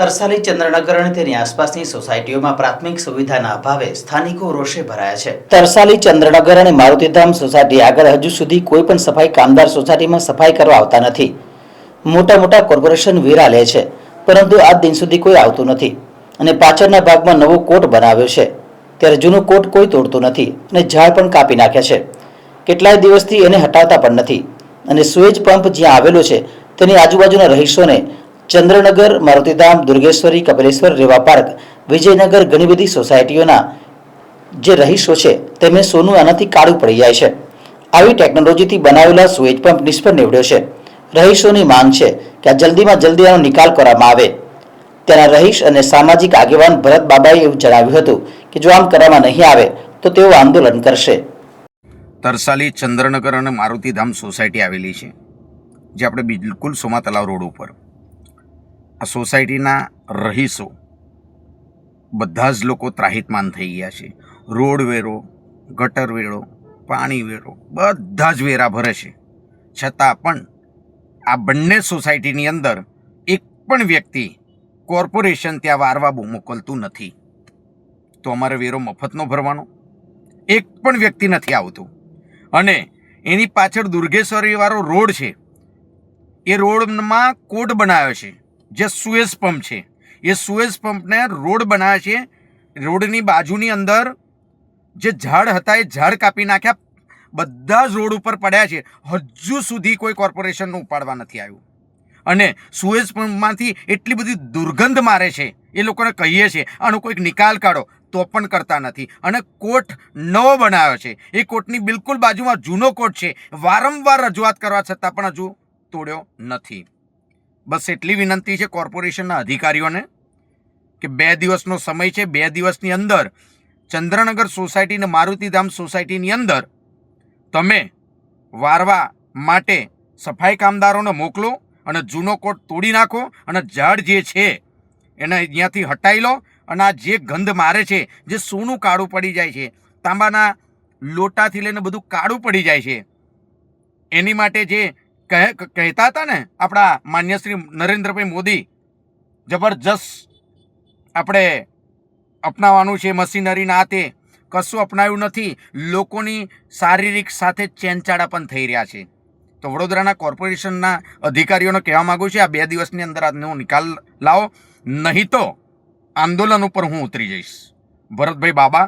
તરસાલી ચંદ્રનગર અને તેની આસપાસની સોસાયટીઓમાં પ્રાથમિક સુવિધાના અભાવે સ્થાનિકો રોષે ભરાયા છે. તરસાલી ચંદ્રનગર અને મારુતિધામ સોસાયટી આગળ હજુ સુધી કોઈ પણ સફાઈ કામદાર સોસાયટીમાં સફાઈ કરવા આવતા નથી. મોટા મોટા કોર્પોરેશન વેરા લે છે, પરંતુ આજ દિન સુધી કોઈ આવતું નથી અને પાછળના ભાગમાં નવો કોટ બનાવ્યો છે. ત્યારે જૂનો કોટ કોઈ તોડતું નથી અને ઝાડ પણ કાપી નાખ્યા છે. કેટલાય દિવસથી એને હટાવતા પણ નથી અને સુએજ પંપ જ્યાં આવેલો છે તેની આજુબાજુના રહીશોને ચંદ્રનગર, મારુતિધામ, દુર્ગેશ્વરી, કપિલેશ્વર, રેવા પાર્ક, વિજયનગર ઘણી બધી સોસાયટીઓના જે રહીશો છે, તેમને સોનું આનાથી કાળું પડી જાય છે. આવી ટેકનોલોજીથી બનાવેલા સુએજ પંપ નિષ્ફળ નીવડ્યો છે. રહીશોની માંગ છે કે આ જલ્દીમાં જલ્દી આનો નિકાલ કરવામાં આવે. તેના રહીશ અને સામાજિક આગેવાન ભરત બાબાએ એવું જણાવ્યું હતું કે જો આમ કરવામાં નહીં આવે, તો તેઓ આંદોલન કરશે. તરસાલી, ચંદ્રનગર અને મારુતિધામ સોસાયટી આવેલી છે, જે આપણે બિલકુલ સોમા તલાવ રોડ ઉપર. આ સોસાયટીના રહીશો બધા જ લોકો ત્રાહિતમાન થઈ ગયા છે. રોડ વેરો, ગટર વેરો, પાણી વેરો, બધા જ વેરા ભરે છે. છતાં પણ આ બંને સોસાયટીની અંદર એક પણ વ્યક્તિ કોર્પોરેશન ત્યાં વારવા બહુ મોકલતું નથી. તો અમારે વેરો મફતનો ભરવાનો? એક પણ વ્યક્તિ નથી આવતું. અને એની પાછળ દુર્ગેશ્વરીવાળો રોડ છે. એ રોડમાં કોટ બનાવ્યો છે. જે સુએઝ પંપ છે. એ સુએઝ પંપને રોડ બનાવ્યા છે રોડની બાજુની અંદર જે ઝાડ હતા એ ઝાડ કાપી નાખ્યા. બધા જ રોડ ઉપર પડ્યા છે. હજુ સુધી કોઈ કોર્પોરેશનનું ઉપાડવા નથી આવ્યું. અને સુએઝ પંપમાંથી એટલી બધી દુર્ગંધ મારે છે. એ લોકોને કહીએ છીએ, આનો કોઈક નિકાલ કાઢો. તો પણ કરતા નથી. અને કોટ નવો બનાવ્યો છે. એ કોટની બિલકુલ બાજુમાં જૂનો કોટ છે. વારંવાર રજૂઆત કરવા છતાં પણ હજુ તોડ્યો નથી. બસ એટલી વિનંતી છે કોર્પોરેશનના અધિકારીઓને કે બે દિવસનો સમય છે. બે દિવસની અંદર ચંદ્રનગર સોસાયટી અને મારુતિધામ સોસાયટીની અંદર તમે વારવા માટે સફાઈ કામદારોને મોકલો અને જૂનો કોટ તોડી નાખો અને ઝાડ જે છે એને અહીંયાથી હટાવી લો અને આ જે ગંધ મારે છે, જે સોનું કાળું પડી જાય છે, તાંબાના લોટાથી લઈને બધું કાળું પડી જાય છે, એની માટે જે કહેતા હતા ને આપણા માન્ય શ્રી નરેન્દ્રભાઈ મોદી, જબરજસ્ત આપણે અપનાવવાનું છે મશીનરીના તે કશું અપનાવ્યું નથી. લોકોની શારીરિક સાથે ચેનચાળા પણ થઈ રહ્યા છે. તો વડોદરાના કોર્પોરેશનના અધિકારીઓને કહેવા માગું છું, આ બે દિવસની અંદર આજનો નિકાલ લાવો. નહીં તો આંદોલન ઉપર હું ઉતરી જઈશ. ભરતભાઈ બાબા